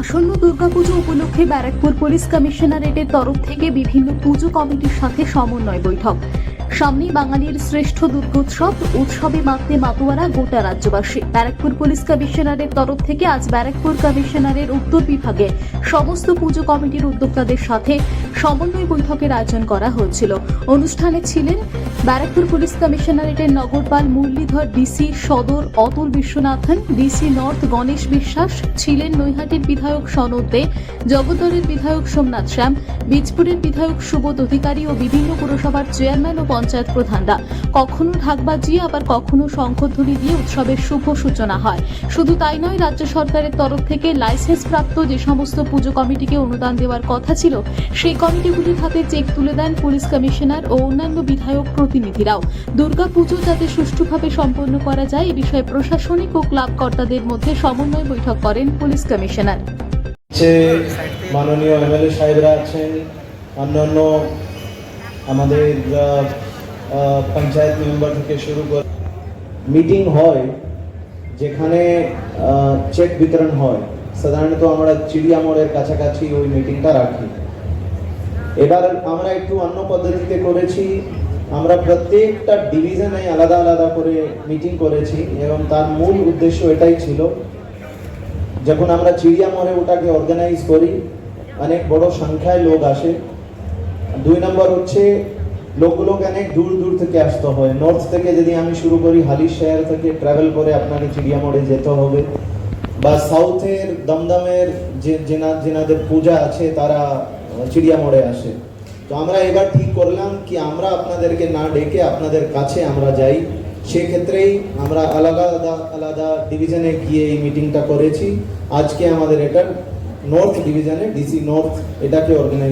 আসন্ন দুর্গাপুজো উপলক্ষে ব্যারাকপুর পুলিশ কমিশনারেটের তরফ থেকে বিভিন্ন পুজো কমিটির সাথে সমন্বয় বৈঠক। সামনেই বাঙালির শ্রেষ্ঠ দুর্গোৎসব, উৎসবে মাততে মাতোয়ারা গোটা রাজ্যবাসী। ব্যারাকপুর পুলিশ কমিশনারের তরফ থেকে আজ ব্যারাকপুর কমিশনারের উত্তর বিভাগে সমস্ত পুজো কমিটির উদ্যোক্তাদের সাথে সমন্বয় বৈঠকের আয়োজন করা হয়েছিল। অনুষ্ঠানে ছিলেন ব্যারাকপুর পুলিশ কমিশনারেটের নগরপাল মুরলীধর, ডিসি সদর অতুল বিশ্বনাথন, ডিসি নর্থ গণেশ বিশ্বাস, ছিলেন নৈহাটির বিধায়ক সনদ দে জগদ্দলের বিধায়ক সোমনাথ শ্যাম, বীজপুরের বিধায়ক সুবোধ অধিকারী ও বিভিন্ন পুরসভার চেয়ারম্যান ও পঞ্চায়েত প্রধানরা। কখনো ঢাক বাজিয়ে, আবার কখনো শঙ্খধ্বনি দিয়ে উৎসবের শুভ সূচনা হয়। শুধু তাই নয়, রাজ্য সরকারের তরফ থেকে লাইসেন্স প্রাপ্ত যে সমস্ত পুজো কমিটিকে অনুদান দেওয়ার কথা ছিল, সেই কমিটিগুলির হাতে চেক তুলে দেন পুলিশ কমিশনার ও অন্যান্য বিধায়ক প্রতিনিধিরাও। দুর্গা পুজো যাতে সুষ্ঠুভাবে সম্পন্ন করা যায়, এ বিষয়ে প্রশাসনিক ও ক্লাব কর্তাদের মধ্যে সমন্বয় বৈঠক করেন পুলিশ কমিশনার। যে মাননীয় এমএলএ সাহেবরা আছেন, অন্যান্য আমাদের পঞ্চায়েত মেম্বার থেকে শুরু করে মিটিং হয়, যেখানে চেক বিতরণ হয়। সাধারণত আমরা চিড়িয়া মোড়ের কাছাকাছি ওই মিটিংটা রাখি। এবার আমরা একটু অন্য পদ্ধতিতে করেছি। আমরা প্রত্যেকটা ডিভিশনে আলাদা আলাদা করে মিটিং করেছি এবং তার মূল উদ্দেশ্য এটাই ছিল যখন আমরা চিড়িয়া মোড়ে ওটাকে অর্গানাইজ করি, অনেক বড় সংখ্যায় লোক আসে। দুই নম্বর হচ্ছে, লোকগুলোকে অনেক দূর দূর থেকে আসতে হয়। নর্থ থেকে যদি আমি শুরু করি হালি শহর থেকে ট্রাভেল করে আপনাকে চিড়িয়া মোড়ে যেতে হবে। বা সাউথের দমদমের যে যেনা যেনাদের পূজা আছে, তারা চিড়িয়া মোড়ে আসে। তো আমরা এবার ঠিক করলাম কি আমরা আপনাদেরকে না ডেকে আপনাদের কাছে আমরা যাই। সেক্ষেত্রেই আমরা আলাদা আলাদা আলাদা ডিভিশনে গিয়ে এই মিটিংটা করেছি। আজকে আমাদের এটা নর্থ ডিভিশনে ডিসি নর্থ এটাকে অর্গানাইজ